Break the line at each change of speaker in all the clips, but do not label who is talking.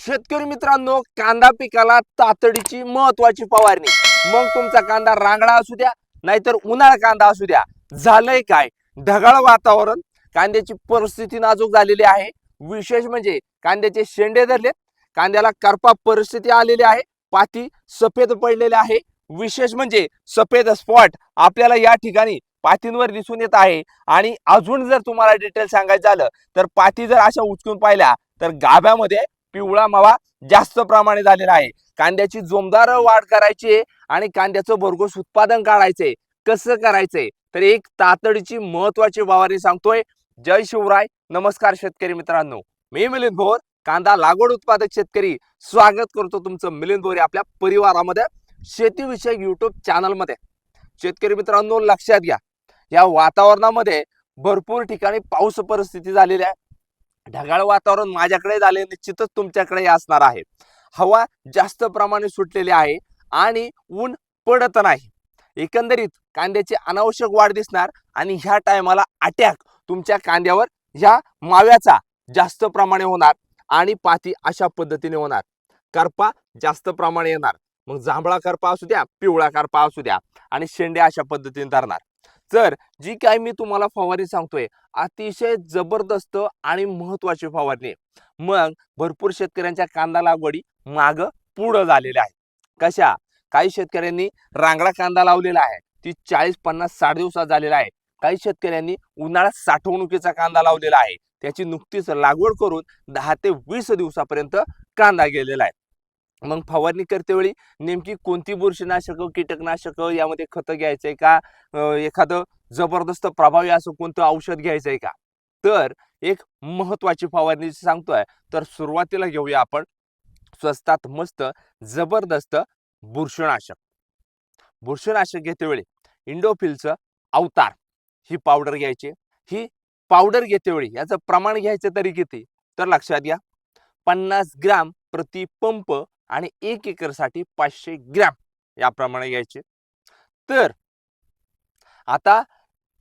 शेतकरी मित्रांनो कांदा पिकाला तातडीची महत्वाची फवारणी. मग तुमचा कांदा रांगडा असू द्या नाहीतर उन्हाळा कांदा असू द्या. झालंय काय? ढगाळ वातावरण कांद्याची परिस्थिती नाजूक झालेली आहे. विशेष म्हणजे कांद्याचे शेंडे धरलेत. कांद्याला करपा परिस्थिती आलेली आहे. पाती सफेद पडलेले आहे. विशेष म्हणजे सफेद स्पॉट आपल्याला या ठिकाणी पातींवर दिसून येत आहे. आणि अजून जर तुम्हाला डिटेल सांगायचं झालं तर पाती जर अशा उचकून पाहिल्या तर गाभ्यामध्ये पिवळा मावा जास्त प्रमाणे झालेला आहे. कांद्याची जोमदार वाढ करायची आहे आणि कांद्याचं भरघोस उत्पादन काढायचंय कसं करायचंय तर एक तातडीची महत्वाची फवारणी सांगतोय. जय शिवराय. नमस्कार शेतकरी मित्रांनो. मी मिलिंद भोर कांदा लागवड उत्पादक शेतकरी. स्वागत करतो तुमचं मिलिंद भोर आपल्या परिवारामध्ये शेतीविषयक युट्यूब चॅनलमध्ये शेतकरी मित्रांनो लक्षात घ्या. या वातावरणामध्ये भरपूर ठिकाणी पाऊस परिस्थिती झालेली आहे. ढगाळ वातावरण माझ्याकडे झाले निश्चितच तुमच्याकडे असणार आहे. हवा जास्त प्रमाणे सुटलेली आहे आणि ऊन पडत नाही. एकंदरीत कांद्याची अनावश्यक वाढ दिसणार आणि ह्या टायमाला अटॅक तुमच्या कांद्यावर ह्या माव्याचा जास्त प्रमाणे होणार आणि पाती अशा पद्धतीने होणार. करपा जास्त प्रमाणे येणार. मग जांभळा करपा असू द्या पिवळा करपा असू द्या आणि शेंडे अशा पद्धतीने धरणार. तर जी काय मी तुम्हाला फवारणी सांगतोय अतिशय जबरदस्त आणि महत्वाची फवारणी. मग भरपूर शेतकऱ्यांच्या कांदा लागवडी माग पुढं झालेल्या आहेत कशा? काही शेतकऱ्यांनी रांगडा कांदा लावलेला आहे. ती चाळीस पन्नास साठ दिवसात झालेला आहे. काही शेतकऱ्यांनी उन्हाळ्यात साठवणुकीचा कांदा लावलेला आहे. त्याची नुकतीच लागवड करून दहा ते वीस दिवसापर्यंत कांदा गेलेला आहे. मग फवारणी करतेवेळी नेमकी कोणती बुरशीनाशक कीटकनाशक यामध्ये खतं घ्यायचंय का? एखादं जबरदस्त प्रभावी असं कोणतं औषध घ्यायचं आहे का? तर एक महत्वाची फवारणी सांगतोय. तर सुरुवातीला घेऊया आपण. स्वस्तात मस्त जबरदस्त बुरशीनाशक. बुरशीनाशक घेतेवेळी इंडोफिलचं अवतार. ही पावडर घ्यायची. ही पावडर घेतेवेळी याचं प्रमाण घ्यायचं तरी किती? तर लक्षात घ्या. पन्नास ग्राम प्रति पंप आणि एक एकरसाठी पाचशे ग्रॅम याप्रमाणे घ्यायचे. तर आता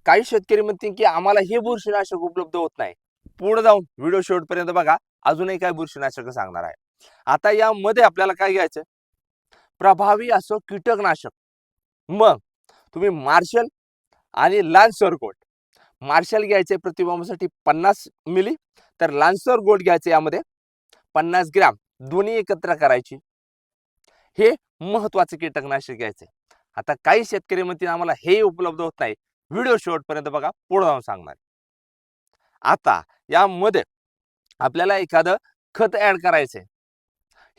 काही शेतकरी म्हणतील की आम्हाला हे बुरशीनाशक उपलब्ध होत नाही. पुढे जाऊन व्हिडिओ शेवटपर्यंत बघा अजूनही काय बुरशीनाशक सांगणार आहे. आता यामध्ये आपल्याला काय घ्यायचं? प्रभावी असं कीटकनाशक. मग तुम्ही मार्शल आणि लान्सर गोल्ड मार्शल घ्यायचे प्रतिबंबासाठी पन्नास मिली तर लान्सर गोल्ड घ्यायचे यामध्ये पन्नास ग्रॅम. दोन्ही एकत्र करायची. हे महत्त्वाचे कीटकनाशक घ्यायचे आता काही शेतकरी म्हणतील आम्हाला हे उपलब्ध होत नाही. व्हिडिओ शेवटपर्यंत बघा पुढे जाऊन सांगणार. आता यामध्ये आपल्याला एखादं खत ऍड करायचंय.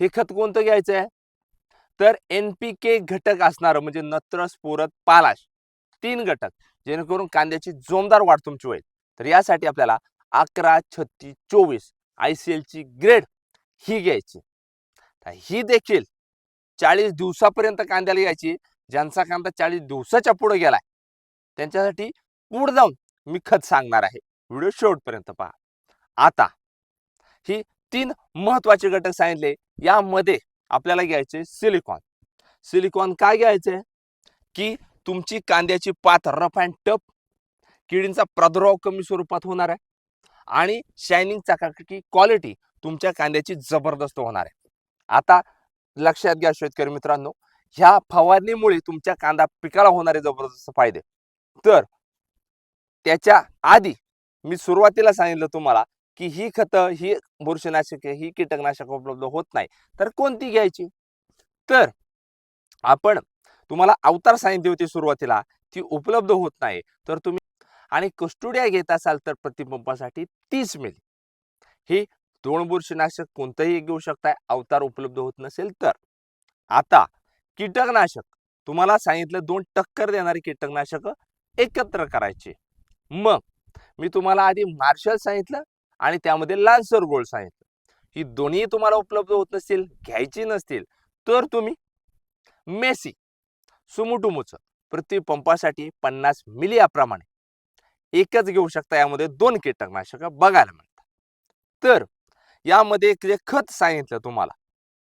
हे खत कोणतं घ्यायचं आहे तर एन पी के घटक असणार म्हणजे नत्र स्फोरत पालाश तीन घटक जेणेकरून कांद्याची जोमदार वाढ तुमची होईल. तर यासाठी आपल्याला अकरा छत्तीस चोवीस आय सी एलची ग्रेड ही घ्यायची. ही देखील चाळीस दिवसापर्यंत कांद्याला घ्यायची. ज्यांचा कांदा चाळीस दिवसाच्या पुढे गेलाय त्यांच्यासाठी पुढे जाऊन मी खत सांगणार आहे. व्हिडिओ शेवटपर्यंत पहा. आता ही तीन महत्त्वाचे घटक सांगितले. यामध्ये आपल्याला घ्यायचे सिलिकॉन. सिलिकॉन काय घ्यायचे? की तुमची कांद्याची पात रफ अँड टप किडींचा प्रादुर्भाव कमी स्वरूपात होणार आहे आणि शायनिंग चकाकी क्वालिटी तुमच्या कांद्याची जबरदस्त होणार आहे. आता लक्षात घ्या शेतकरी मित्रांनो ह्या फवारणीमुळे तुमच्या कांदा पिकाला होणारे जबरदस्त फायदे. तर त्याच्या आधी मी सुरुवातीला सांगितलं तुम्हाला की ही खतं ही बुरशीनाशके ही कीटकनाशक उपलब्ध होत नाही. तर कोणती घ्यायची? तर आपण तुम्हाला अवतार सांगितली होती सुरुवातीला ती उपलब्ध होत नाही. तर तुम्ही आणि कस्टुडिया घेत असाल तर प्रतिपंपासाठी तीस मिली. ही बुरशीनाशक कोणतंही घेऊ शकताय अवतार उपलब्ध होत नसेल तर. आता कीटकनाशक. तुम्हाला सांगितलं दोन टक्कर देणारी कीटकनाशक एकत्र करायची. मग मी तुम्हाला आधी मार्शल सांगितलं आणि त्यामध्ये लान्सर गोल्ड सांगितलं. ही दोन्ही तुम्हाला उपलब्ध होत नसतील घ्यायची नसतील तर तुम्ही मेसी सुमुटुमुचं प्रतिपंपासाठी पन्नास मिली याप्रमाणे एकच घेऊ शकता यामध्ये दोन कीटकनाशक बघायला मिळतात. तर यामध्ये एक जे खत सांगितलं तुम्हाला.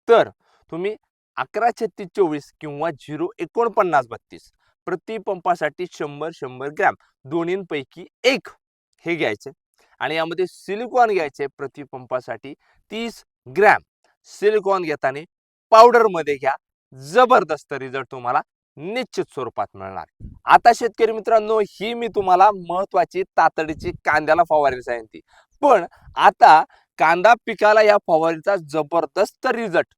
तर तुम्ही अकरा छत्तीस चोवीस किंवा झिरो एकोणपन्नास बत्तीस प्रतिपंपासाठी शंभर शंभर ग्रॅम दोन्हींपैकी एक हे घ्यायचे आणि यामध्ये सिलिकॉन घ्यायचे प्रतिपंपासाठी तीस ग्रॅम. सिलिकॉन घेताना पावडरमध्ये घ्या जबरदस्त रिझल्ट तुम्हाला निश्चित स्वरूपात मिळणार. आता शेतकरी मित्रांनो ही मी तुम्हाला महत्वाची तातडीची कांद्याला फवारणी सांगितली. पण आता कांदा पिकाला या फवारणीचा जबरदस्त रिझल्ट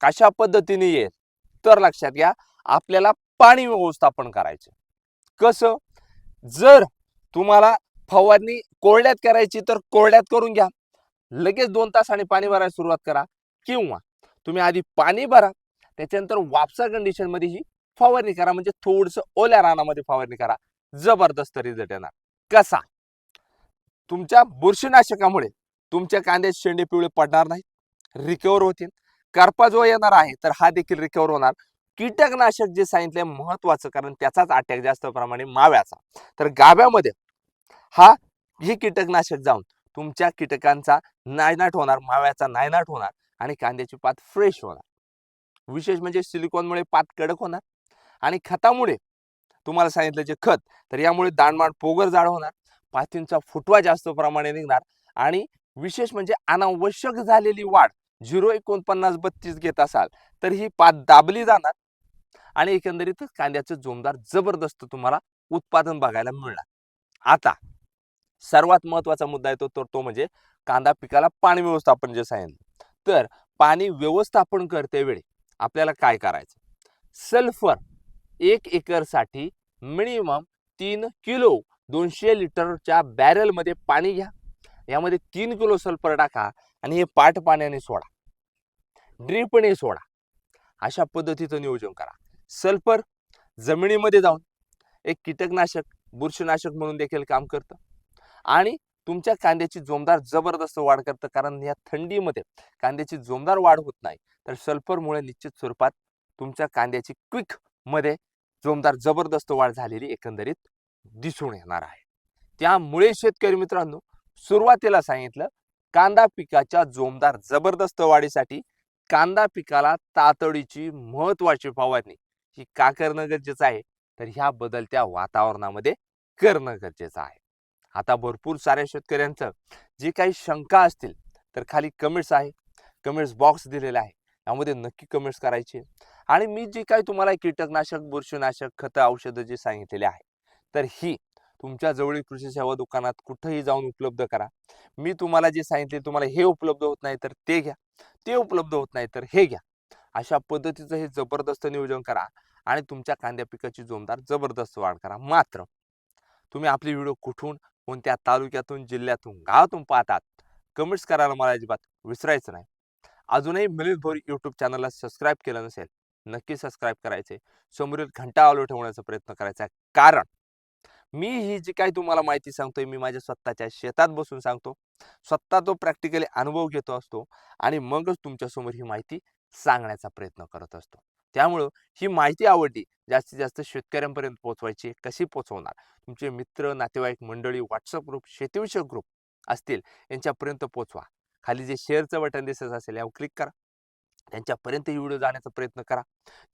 कशा पद्धतीने येईल? तर लक्षात घ्या आपल्याला पाणी व्यवस्थापन करायचं. कसं? जर तुम्हाला फवारणी कोरड्यात करायची तर कोरड्यात करून घ्या. लगेच दोन तासाने पाणी भरायला सुरुवात करा. किंवा तुम्ही आधी पाणी भरा त्याच्यानंतर वापसा कंडिशनमध्ये ही फवारणी करा. म्हणजे थोडस ओल्या रानामध्ये फवारणी करा. जबरदस्त रिझल्ट येणार. कसा? तुमच्या बुरशीनाशकामुळे तुमच्या कांद्याचे शेंडे पिवळे पडणार नाहीत. रिकवर होतील. करपा जो येणार आहे तर हा देखील रिकवर होणार. कीटकनाशक जे सांगितले महत्वाचं कारण त्याचाच अटॅक जास्त प्रमाणे माव्याचा. तर गाव्यामध्ये हा हे कीटकनाशक जाऊन तुमच्या कीटकांचा नायनाट होणार माव्याचा नायनाट होणार आणि कांद्याची पात फ्रेश होणार. विशेष म्हणजे सिलिकॉनमुळे पात कडक होणार आणि खतामुळे तुम्हाला सांगितलं जे खत तर यामुळे दाणमाण पोगर जाड होणार. पातींचा फुटवा जास्त प्रमाणे निघणार आणि विशेष म्हणजे अनावश्यक झालेली वाढ झिरो एकोणपन्नास बत्तीस घेत असाल तर ही पात दाबली जाणार आणि एकंदरीत कांद्याचं जोमदार जबरदस्त तुम्हाला उत्पादन बघायला मिळणार. आता सर्वात महत्त्वाचा मुद्दा येतो तर तो म्हणजे कांदा पिकाला पाणी व्यवस्थापन जे सांगितलं. तर पाणी व्यवस्थापन करते वेळी आपल्याला काय करायचं? सल्फर एक एकरसाठी मिनिमम तीन किलो दोनशे लिटरच्या बॅरलमध्ये पाणी घ्या. यामध्ये तीन किलो सल्फर टाका आणि हे पाट पाण्याने सोडा. ड्रीपने सोडा. अशा पद्धतीचं नियोजन करा. सल्फर जमिनीमध्ये जाऊन एक कीटकनाशक बुरशीनाशक म्हणून देखील काम करतं. आणि तुमच्या कांद्याची जोमदार जबरदस्त वाढ करतं कारण या थंडीमध्ये कांद्याची जोमदार वाढ होत नाही. तर सल्फरमुळे निश्चित स्वरूपात तुमच्या कांद्याची क्विकमध्ये जोमदार जबरदस्त वाढ झालेली एकंदरीत दिसून येणार आहे. त्यामुळे शेतकरी मित्रांनो सुरुवातीला सांगितलं कांदा पिकाच्या जोमदार जबरदस्त वाढीसाठी कांदा पिकाला तातडीची महत्वाची फवारणी ही का करणं गरजेचं आहे? तर ह्या बदलत्या वातावरणामध्ये करणं गरजेचं आहे. आता भरपूर साऱ्या शेतकऱ्यांचं जे काही शंका असतील तर खाली कमेंट्स आहे. कमेंट्स बॉक्स दिलेला आहे. यामध्ये नक्की कमेंट्स करायचे. आणि मी जे काही तुम्हाला कीटकनाशक बुरशीनाशक खतं औषधं जे सांगितलेले आहे तर ही तुमच्या जवळील कृषी सेवा दुकानात कुठंही जाऊन उपलब्ध करा. मी तुम्हाला जे सांगितले तुम्हाला हे उपलब्ध होत नाही तर ते घ्या. ते उपलब्ध होत नाही तर हे घ्या. अशा पद्धतीचं हे जबरदस्त नियोजन करा आणि तुमच्या कांद्या पिकाची जोमदार जबरदस्त वाढ करा. मात्र तुम्ही आपली व्हिडिओ कुठून कोणत्या तालुक्यातून जिल्ह्यातून गावातून पाहतात कमेंट्स करायला मला अजिबात विसरायचं नाही. अजूनही मिलिंद भोर यूट्यूब चॅनलला सबस्क्राईब केलं नसेल नक्की सबस्क्राईब करायचे समोरील घंटा आलो ठेवण्याचा प्रयत्न करायचा आहे. कारण मी ही जी काही तुम्हाला माहिती सांगतोय मी माझ्या स्वतःच्या शेतात बसून सांगतो. स्वतः तो प्रॅक्टिकली अनुभव घेतो असतो आणि मगच तुमच्यासमोर ही माहिती सांगण्याचा प्रयत्न करत असतो. त्यामुळं ही माहिती आवडली जास्तीत जास्त शेतकऱ्यांपर्यंत पोहोचवायची कशी पोहोचवणार? तुमचे मित्र नातेवाईक मंडळी व्हॉट्सअप ग्रुप शेतीविषयक ग्रुप असतील यांच्यापर्यंत पोहोचवा. खाली जे शेअरचं बटन दिसत असेल यावर क्लिक करा. त्यांच्यापर्यंत ही व्हिडिओ जाण्याचा प्रयत्न करा.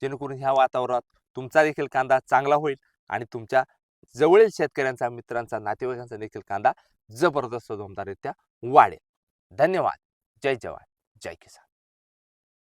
जेणेकरून ह्या वातावरणात तुमचा देखील कांदा चांगला होईल आणि तुमच्या जवळील शेतकऱ्यांचा मित्रांचा नातेवाईकांचा देखील कांदा जबरदस्त जोमदाररित्या वाढेल. धन्यवाद. जय जवान. जय किसान.